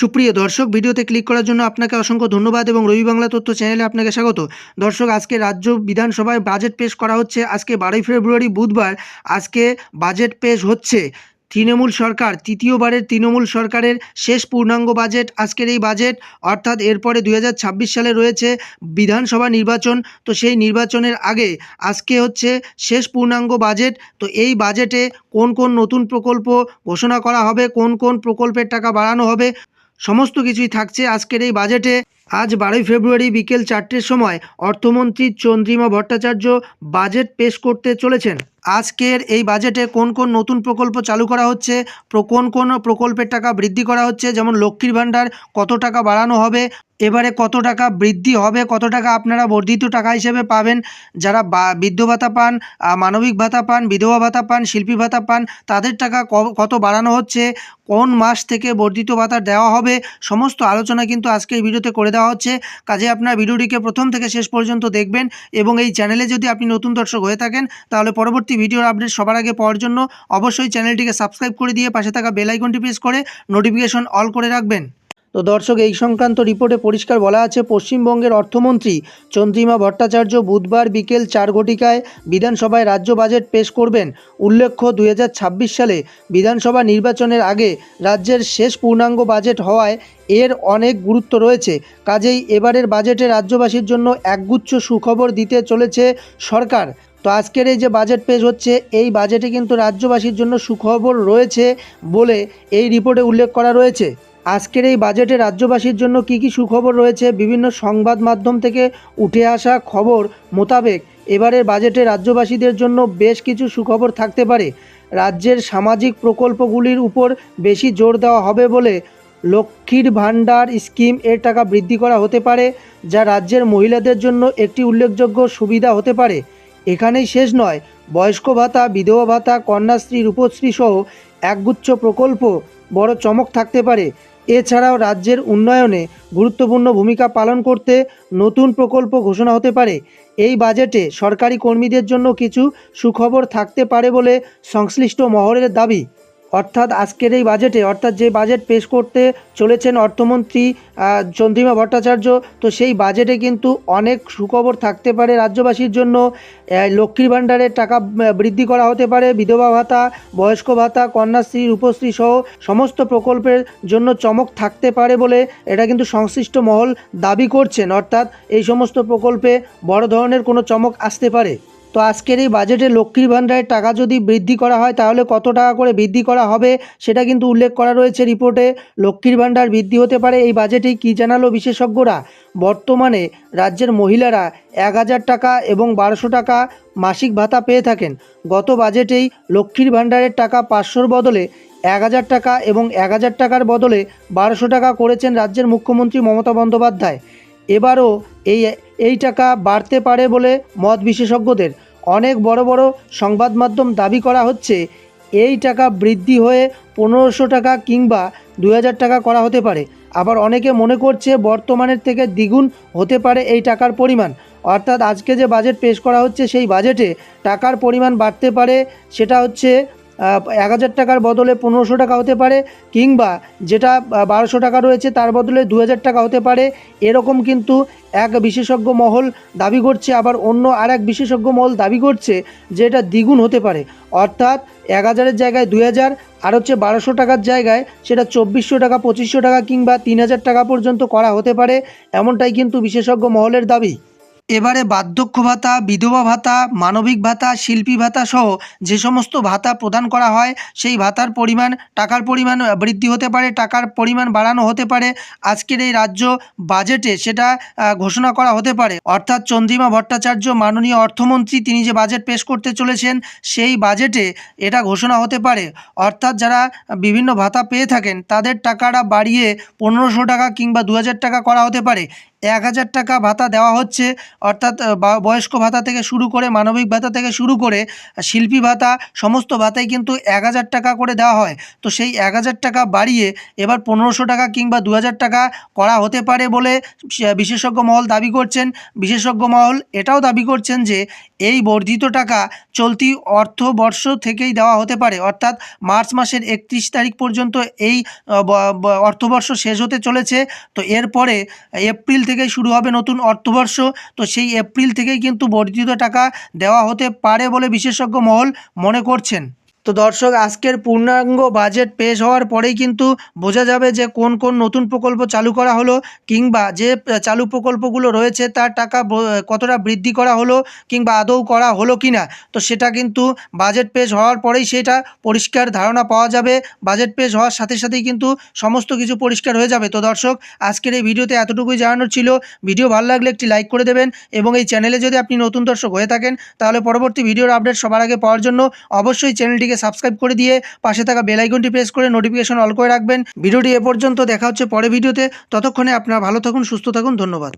সুপ্রিয় দর্শক, ভিডিওতে ক্লিক করার জন্য আপনাকে অসংখ্য ধন্যবাদ এবং রবি বাংলা তথ্য চ্যানেলে আপনাকে স্বাগত। দর্শক, আজকে রাজ্য বিধানসভায় বাজেট পেশ করা হচ্ছে, আজকে বারোই ফেব্রুয়ারি, বুধবার। আজকে বাজেট পেশ হচ্ছে তৃণমূল সরকার, তৃতীয়বারের তৃণমূল সরকারের শেষ পূর্ণাঙ্গ বাজেট আজকের এই বাজেট অর্থাৎ এরপরে দু দুই সালে রয়েছে বিধানসভা নির্বাচন। তো সেই নির্বাচনের আগে আজকে হচ্ছে শেষ পূর্ণাঙ্গ বাজেট তো এই বাজেটে কোন কোন নতুন প্রকল্প ঘোষণা করা হবে, কোন কোন প্রকল্পের টাকা বাড়ানো হবে সমস্ত কিছুই থাকছে আজকের এই বাজেটে। আজ বারোই ফেব্রুয়ারি বিকেল চারটের সময় অর্থমন্ত্রী চন্দ্রিমা ভট্টাচার্য বাজেট পেশ করতে চলেছেন। আজকের এই বাজেটে কোন কোন নতুন প্রকল্প চালু করা হচ্ছে কোন কোন প্রকল্পের টাকা বৃদ্ধি করা হচ্ছে, যেমন লক্ষ্মীর ভাণ্ডার কত টাকা বাড়ানো হবে, এবারে কত টাকা বৃদ্ধি হবে, কত টাকা আপনারা বর্ধিত টাকা হিসেবে পাবেন, যারা বৃদ্ধ ভাতা পান মানবিক ভাতা পান, বিধবা ভাতা পান, শিল্পী ভাতা পান, তাদের টাকা কত বাড়ানো হচ্ছে, কোন মাস থেকে বর্ধিত ভাতা দেওয়া হবে, সমস্ত আলোচনা কিন্তু আজকে এই ভিডিওতে করে দেওয়া হচ্ছে, কাজে আপনার ভিডিওটিকে প্রথম থেকে শেষ পর্যন্ত দেখবেন এবং এই চ্যানেলে যদি আপনি নতুন দর্শক হয়ে থাকেন, তাহলে পরবর্তী ভিডিওর আপডেট সবার আগে পাওয়ার জন্য অবশ্যই চ্যানেলটিকে সাবস্ক্রাইব করে দিয়ে পাশে থাকা বেল আইকনটি প্রেস করে নোটিফিকেশন অল করে রাখবেন। তো দর্শক, এই সংক্রান্ত রিপোর্টে পরিষ্কার বলা আছে, পশ্চিমবঙ্গের অর্থমন্ত্রী চন্দ্রিমা ভট্টাচার্য বুধবার বিকেল চার ঘটিকায় বিধানসভায় রাজ্য বাজেট পেশ করবেন। উল্লেখ্য দু হাজার ছাব্বিশ সালে বিধানসভা নির্বাচনের আগে রাজ্যের শেষ পূর্ণাঙ্গ বাজেট হওয়ায় এর অনেক গুরুত্ব রয়েছে। কাজেই এবারের বাজেটে রাজ্যবাসীর জন্য একগুচ্ছ সুখবর দিতে চলেছে সরকার। তো আজকের এই যে বাজেট পেশ হচ্ছে, এই বাজেটে কিন্তু রাজ্যবাসীর জন্য সুখবর রয়েছে বলে এই রিপোর্টে উল্লেখ করা রয়েছে। আজকের এই বাজেটে রাজ্যবাসীর জন্য কি কি সুখবর রয়েছে, বিভিন্ন সংবাদ মাধ্যম থেকে উঠে আসা খবর মোতাবেক এবারের বাজেটে রাজ্যবাসীদের জন্য বেশ কিছু সুখবর থাকতে পারে। রাজ্যের সামাজিক প্রকল্পগুলির উপর বেশি জোর দেওয়া হবে বলে লক্ষ্মীর ভাণ্ডার স্কিম এর টাকা বৃদ্ধি করা হতে পারে, যা রাজ্যের মহিলাদের জন্য একটি উল্লেখযোগ্য সুবিধা হতে পারে। এখানেই শেষ নয়। বয়স্ক ভাতা, বিধবা ভাতা, কন্যাশ্রী, রূপশ্রী সহ একগুচ্ছ প্রকল্প বড় চমক থাকতে পারে। এছাড়াও রাজ্যের উন্নয়নে গুরুত্বপূর্ণ ভূমিকা পালন করতে নতুন প্রকল্প ঘোষণা হতে পারে। এই বাজেটে সরকারি কর্মীদের জন্য কিছু সুখবর থাকতে পারে বলে সংশ্লিষ্ট মহলের দাবি। অর্থাৎ আজকের এই বাজেটে, অর্থাৎ যে বাজেট পেশ করতে চলেছেন অর্থমন্ত্রী চন্দ্রিমা ভট্টাচার্য, তো সেই বাজেটে কিন্তু অনেক সুখবর থাকতে পারে রাজ্যবাসীর জন্য। লক্ষ্মীর ভাণ্ডারের টাকা বৃদ্ধি করা হতে পারে, বিধবা ভাতা, বয়স্ক ভাতা, কন্যাশ্রী, রূপশ্রী সহ সমস্ত প্রকল্পের জন্য চমক থাকতে পারে বলে এটা কিন্তু সংশ্লিষ্ট মহল দাবি করছেন। অর্থাৎ এই সমস্ত প্রকল্পে বড় ধরনের কোনো চমক আসতে পারে। তো আজকের এই বাজেটে লক্ষ্মীর ভাণ্ডারের টাকা যদি বৃদ্ধি করা হয়, তাহলে কত টাকা করে বৃদ্ধি করা হবে সেটা কিন্তু উল্লেখ করা রয়েছে রিপোর্টে। লক্ষ্মীর ভাণ্ডার বৃদ্ধি হতে পারে এই বাজেটেই কী জানালো বিশেষজ্ঞরা? বর্তমানে রাজ্যের মহিলারা এক হাজার টাকা এবং বারোশো টাকা মাসিক ভাতা পেয়ে থাকেন। গত বাজেটেই লক্ষ্মীর ভাণ্ডারের টাকা পাঁচশোর বদলে এক হাজার টাকা এবং এক হাজার টাকার বদলে বারোশো টাকা করেছেন রাজ্যের মুখ্যমন্ত্রী মমতা বন্দ্যোপাধ্যায়। এবারও এই এই টাকা বাড়তে পারে বলে মত বিশেষজ্ঞদের। অনেক বড় বড় সংবাদ মাধ্যম দাবি করা হচ্ছে এই টাকা বৃদ্ধি হয়ে পনেরোশো টাকা কিংবা দু হাজার টাকা করা হতে পারে। আবার অনেকে মনে করছে বর্তমানের থেকে দ্বিগুণ হতে পারে এই টাকার পরিমাণ। অর্থাৎ আজকে যে বাজেট পেশ করা হচ্ছে সেই বাজেটে টাকার পরিমাণ বাড়তে পারে, সেটা হচ্ছে এক হাজার টাকার বদলে পনেরোশো টাকা হতে পারে, কিংবা যেটা বারোশো টাকা রয়েছে তার বদলে দু হাজার টাকা হতে পারে। এরকম কিন্তু এক বিশেষজ্ঞ মহল দাবি করছে, আবার অন্য আর এক বিশেষজ্ঞ মহল দাবি করছে যে এটা দ্বিগুণ হতে পারে। অর্থাৎ এক হাজারের জায়গায় দুই হাজার, আর হচ্ছে বারোশো টাকার জায়গায় সেটা চব্বিশশো টাকা, পঁচিশশো টাকা, কিংবা তিন হাজার টাকা পর্যন্ত করা হতে পারে, এমনটাই কিন্তু বিশেষজ্ঞ মহলের দাবি। এবারে বার্ধক্য ভাতা, বিধবা ভাতা, মানবিক ভাতা, শিল্পী ভাতা সহ যে সমস্ত ভাতা প্রদান করা হয়, সেই ভাতার পরিমাণ, টাকার পরিমাণ বৃদ্ধি হতে পারে, টাকার পরিমাণ বাড়ানো হতে পারে। আজকের এই রাজ্য বাজেটে সেটা ঘোষণা করা হতে পারে। অর্থাৎ চন্দ্রিমা ভট্টাচার্য, মাননীয় অর্থমন্ত্রী, তিনি যে বাজেট পেশ করতে চলেছেন, সেই বাজেটে এটা ঘোষণা হতে পারে। অর্থাৎ যারা বিভিন্ন ভাতা পেয়ে থাকেন, তাদের টাকাটা বাড়িয়ে পনেরোশো টাকা কিংবা দু হাজার টাকা করা হতে পারে। এক হাজার টাকা ভাতা দেওয়া হচ্ছে, অর্থাৎ বয়স্ক ভাতা থেকে শুরু করে, মানবিক ভাতা থেকে শুরু করে শিল্পী ভাতা, সমস্ত ভাতাই কিন্তু এক হাজার টাকা করে দেওয়া হয়। তো সেই এক হাজার টাকা বাড়িয়ে এবার পনেরোশো টাকা কিংবা দু হাজার টাকা করা হতে পারে বলে বিশেষজ্ঞ মহল দাবি করছেন। বিশেষজ্ঞ মহল এটাও দাবি করছেন যে, এই বর্ধিত টাকা চলতি অর্থবর্ষ থেকেই দেওয়া হতে পারে। অর্থাৎ, মার্চ মাসের একত্রিশ তারিখ পর্যন্ত এই অর্থবর্ষ শেষ হতে চলেছে। তো এরপরে, এপ্রিল থেকেই শুরু হবে নতুন অর্থবর্ষ। তো সেই এপ্রিল থেকেই কিন্তু বর্ধিত টাকা দেওয়া হতে পারে বলে বিশেষজ্ঞ মহল মনে করছেন। তো দর্শক, আজকের পূর্ণাঙ্গ বাজেট পেশ হওয়ার পরেই কিন্তু বোঝা যাবে যে কোন কোন নতুন প্রকল্প চালু করা হলো কিংবা যে চালু প্রকল্পগুলো রয়েছে তার টাকা কতটা বৃদ্ধি করা হলো কিংবা আদৌ করা হলো কি না তো সেটা কিন্তু বাজেট পেশ হওয়ার পরেই সেটা পরিষ্কার ধারণা পাওয়া যাবে। বাজেট পেশ হওয়ার সাথে সাথেই কিন্তু সমস্ত কিছু পরিষ্কার হয়ে যাবে। তো দর্শক, আজকের এই ভিডিওতে এতটুকুই জানানোর ছিল। ভিডিও ভালো লাগলে একটি লাইক করে দেবেন এবং এই চ্যানেলে যদি আপনি নতুন দর্শক হয়ে থাকেন, তাহলে পরবর্তী ভিডিওর আপডেট সবার আগে পাওয়ার জন্য অবশ্যই চ্যানেলটিকে সাবস্ক্রাইব করে দিয়ে পাশে থাকা বেল আইকনটি প্রেস করে নোটিফিকেশন অল করে রাখবেন। ভিডিওটি এ পর্যন্ত দেখা হচ্ছে পরে ভিডিওতে। ততক্ষণে আপনারা ভালো থাকুন, সুস্থ থাকুন, ধন্যবাদ।